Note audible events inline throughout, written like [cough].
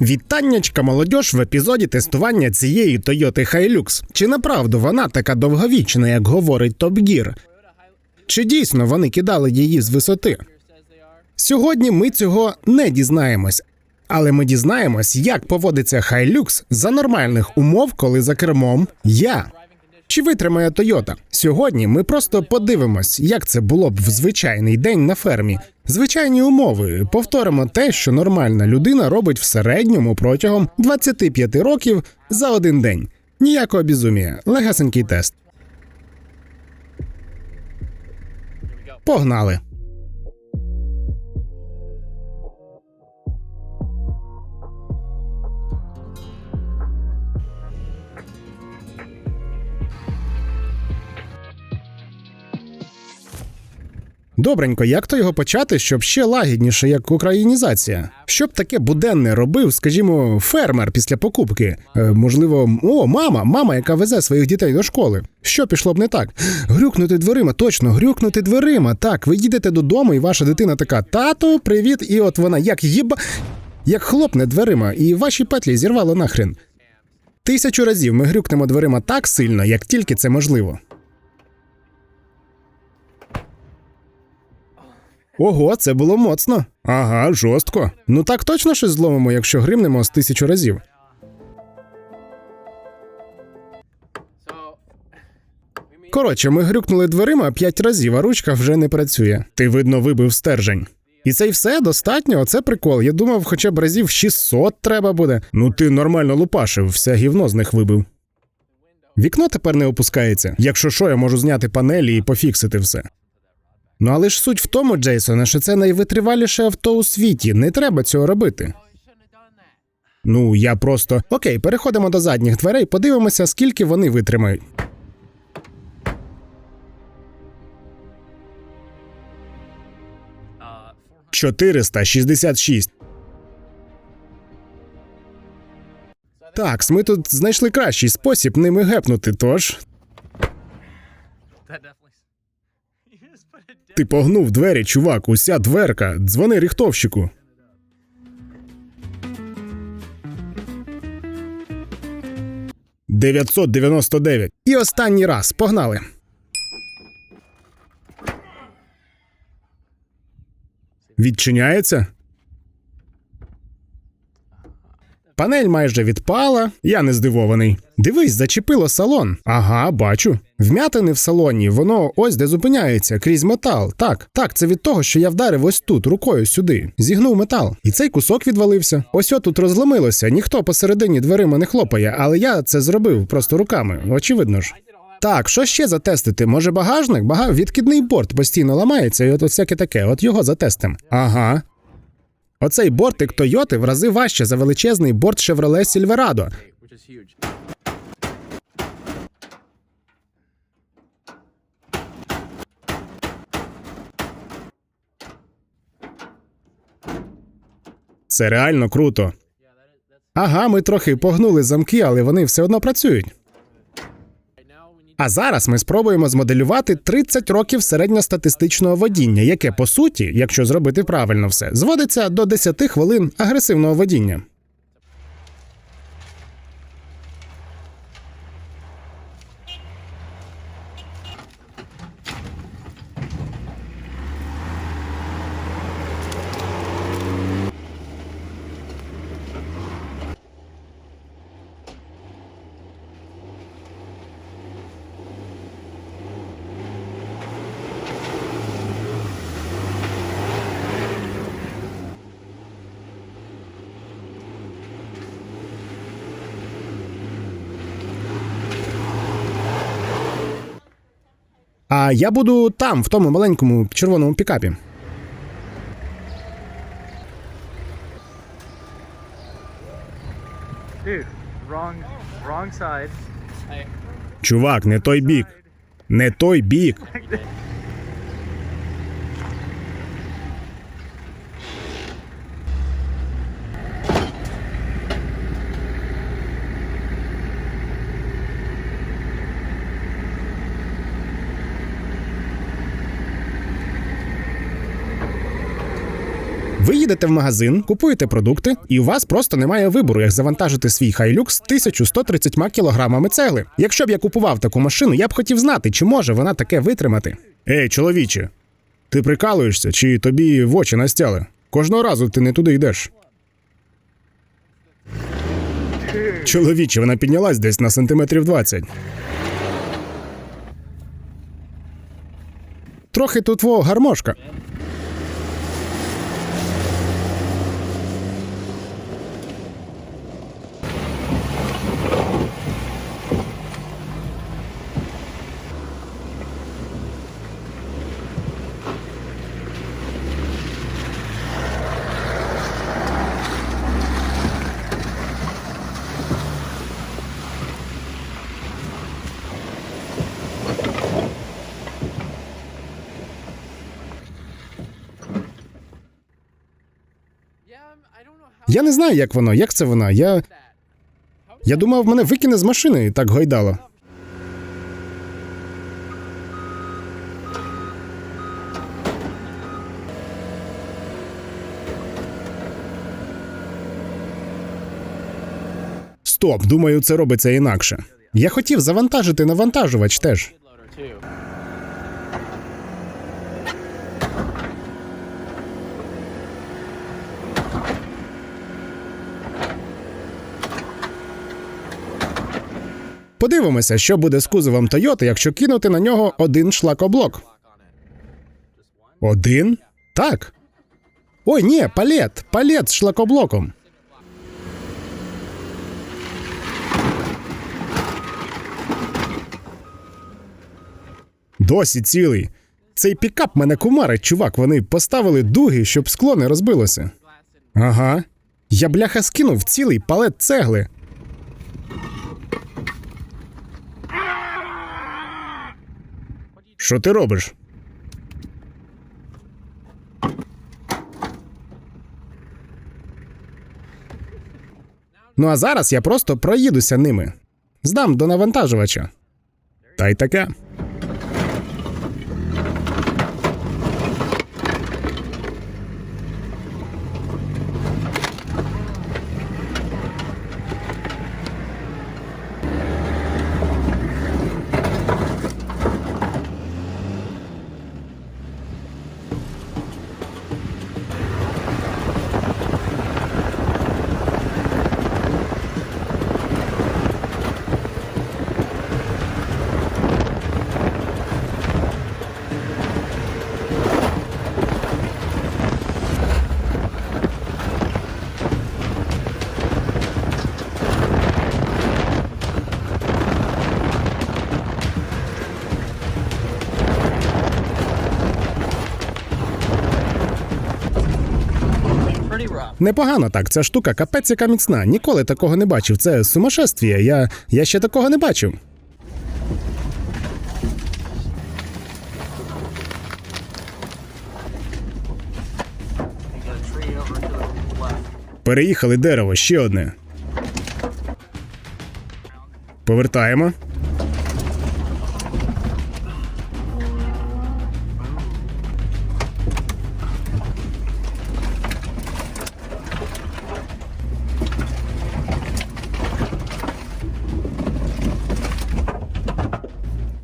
Вітаннячка молодьож в епізоді тестування цієї Toyota Hilux. Чи направду вона така довговічна, як говорить Top Gear? Чи дійсно вони кидали її з висоти? Сьогодні ми цього не дізнаємось, але ми дізнаємось, як поводиться Hilux за нормальних умов, коли за кермом я. Чи витримає Тойота? Сьогодні ми просто подивимось, як це було б в звичайний день на фермі. Звичайні умови. Повторимо те, що нормальна людина робить в середньому протягом 25 років за один день. Ніякого бізумія. Легасенький тест. Погнали. Добренько, як то його почати, щоб ще лагідніше, як українізація? Щоб таке буденне робив, скажімо, фермер після покупки. Е, можливо, о, мама, мама, яка везе своїх дітей до школи. Що пішло б не так? Грюкнути дверима, точно, грюкнути дверима. Так, ви їдете додому, і ваша дитина така: тато, привіт, і от вона як їба. Як хлопне дверима, і ваші петлі зірвало нахрен. Тисячу разів ми грюкнемо дверима так сильно, як тільки це можливо. Ого, це було моцно. Ага, жорстко. Ну так точно щось зломимо, якщо гримнемо з тисячу разів. Коротше, ми грюкнули дверима п'ять разів, а ручка вже не працює. Ти, видно, вибив стержень. І це й все достатньо, оце прикол. Я думав, хоча б разів 600 треба буде. Ну ти нормально лупашив, все гівно з них вибив. Вікно тепер не опускається. Якщо що, я можу зняти панелі і пофіксити все. Ну але ж суть в тому, Джейсоне, що це найвитриваліше авто у світі. Не треба цього робити. Ну, я просто. Окей, переходимо до задніх дверей, подивимося, скільки вони витримають. Чотириста шістдесят шість. Так, ми тут знайшли кращий спосіб ними гепнути, тож. Ти погнув двері, чувак, уся дверка. Дзвони ріхтовщику. Дев'ятсот дев'яносто дев'ять. І останній раз. Погнали. Відчиняється? Панель майже відпала, я не здивований. Дивись, зачепило салон. Ага, бачу. Вм'ятини в салоні, воно ось де зупиняється, крізь метал. Так, так, це від того, що я вдарив ось тут, рукою сюди. Зігнув метал. І цей кусок відвалився. Ось отут розломилося. Ніхто посередині дверима не хлопає, але я це зробив просто руками. Очевидно ж. Так, що ще затестити? Може, багажник? Бага... Відкидний борт постійно ламається, і от всяке таке. От його затестим. Ага, Оцей бортик Тойоти в рази важче за величезний борт Chevrolet huge. Це реально круто. Ага, ми трохи погнули замки, але вони все одно працюють. А зараз ми спробуємо змоделювати 30 років середньостатистичного водіння, яке по суті, якщо зробити правильно все, зводиться до 10 хвилин агресивного водіння. А я буду там, в тому маленькому червоному пікапі. Dude, wrong, wrong side. Чувак, не той бік. Не той бік. [laughs] Ви їдете в магазин, купуєте продукти, і у вас просто немає вибору, як завантажити свій хайлюкс 1130 кілограмами цегли. Якщо б я купував таку машину, я б хотів знати, чи може вона таке витримати. Ей, чоловіче, ти прикалуєшся, чи тобі в очі настяли? Кожного разу ти не туди йдеш. Чоловіче, вона піднялась десь на сантиметрів 20. Трохи тут твого гармошка. Я не знаю, як воно, як це вона. Я. Я думав, мене викине з машини і так гойдало. Стоп, думаю, це робиться інакше. Я хотів завантажити навантажувач теж. Подивимося, що буде з кузовом Тойоти, якщо кинути на нього один шлакоблок. Один? Так. Ой, ні, палет, палет з шлакоблоком. Досі цілий. Цей пікап мене кумарить, чувак. Вони поставили дуги, щоб скло не розбилося. Ага. Я бляха скинув цілий палет цегли. Що ти робиш? Ну а зараз я просто проїдуся ними. Здам до навантажувача. Та й таке. Непогано так. Ця штука капець яка міцна. Ніколи такого не бачив. Це сумасшествіє. Я, я ще такого не бачив. Переїхали дерево, ще одне. Повертаємо.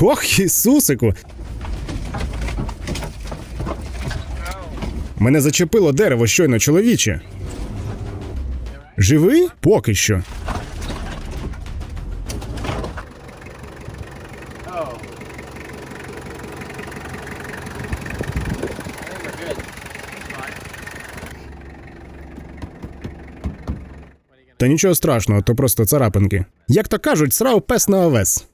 Ох, Ісусику! Мене зачепило дерево щойно чоловіче. Живий? Поки що. Та нічого страшного, то просто царапинки. Як то кажуть, срав пес на овес.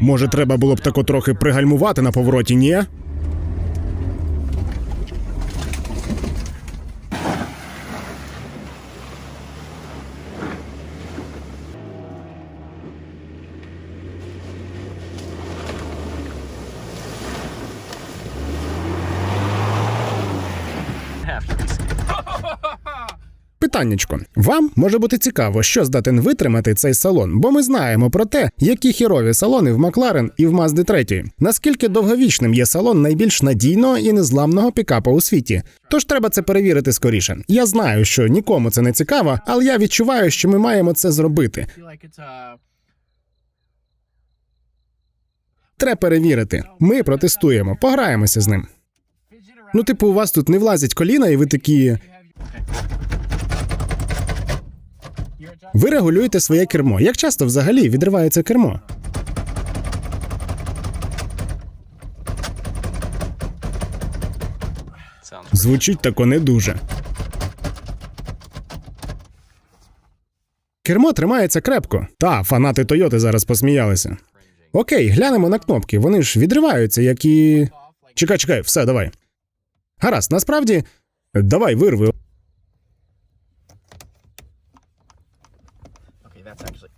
Може, треба було б тако трохи пригальмувати на повороті, ні? Питаннячко. Вам може бути цікаво, що здатен витримати цей салон, бо ми знаємо про те, які хірові салони в Макларен і в Мазди 3. Наскільки довговічним є салон найбільш надійного і незламного пікапа у світі. Тож треба це перевірити скоріше. Я знаю, що нікому це не цікаво, але я відчуваю, що ми маємо це зробити. Треба перевірити. Ми протестуємо, пограємося з ним. Ну, типу, у вас тут не влазять коліна, і ви такі. Ви регулюєте своє кермо. Як часто взагалі відривається кермо? Звучить тако не дуже. Кермо тримається крепко. Та, фанати Тойоти зараз посміялися. Окей, глянемо на кнопки. Вони ж відриваються, як і. Чекай, чекай, все, давай. Гаразд, насправді. Давай, вирви. That's actually.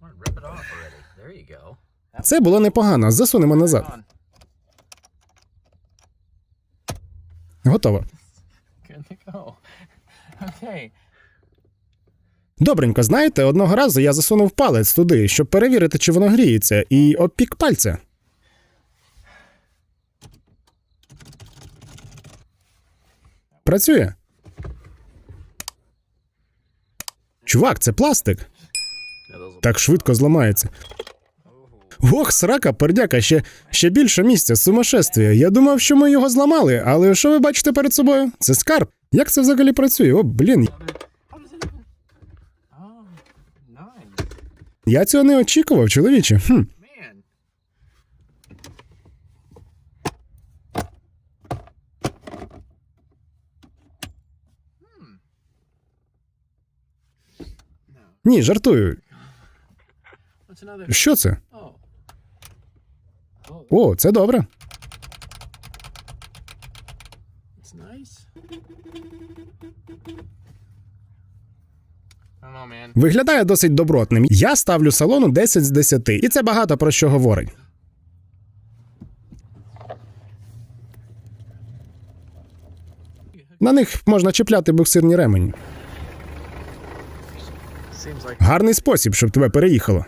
Rip it off already. There you go. Це було непогано. Засунемо назад. Готово. Good to go. Okay. Добренько, знаєте, одного разу я засунув палець туди, щоб перевірити, чи воно гріється, і обпік пальця. Працює. Чувак, це пластик. Так швидко зламається. Ох, срака, пердяка, ще, ще більше місця, сумасшествія. Я думав, що ми його зламали, але що ви бачите перед собою? Це скарб. Як це взагалі працює? О, блін, я цього не очікував, чоловіче. Хм. Ні, жартую. Що це? О, це добре. Виглядає досить добротним. Я ставлю салону 10 з 10, і це багато про що говорить. На них можна чіпляти буксирні ремені. Гарний спосіб, щоб тебе переїхало.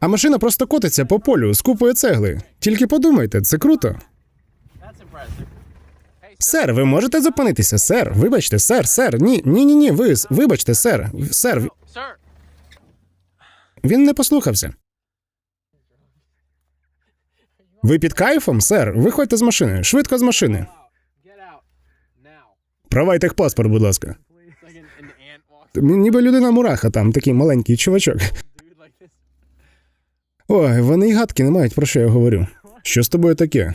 А машина просто котиться по полю з купою цегли. Тільки подумайте, це круто. Сер, ви можете зупинитися, сер. Вибачте, сер, сер. Ні, ні, ні, ні. Ви вибачте, сер. Сер, він не послухався. Ви під кайфом, сер? Виходьте з машини. Швидко з машини. Правай техпаспорт, будь ласка. Ніби людина мураха там, такий маленький чувачок. Ой, вони й гадки не мають про що я говорю. Що з тобою таке?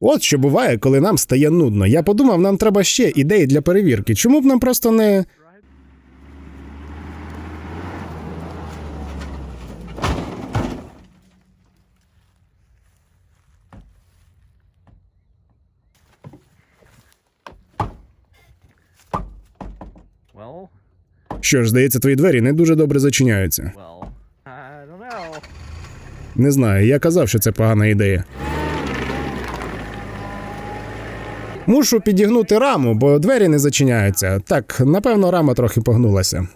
От що буває, коли нам стає нудно. Я подумав, нам треба ще ідеї для перевірки. Чому б нам просто не. Що ж, здається, твої двері не дуже добре зачиняються. Не знаю, я казав, що це погана ідея. Мушу підігнути раму, бо двері не зачиняються. Так, напевно, рама трохи погнулася.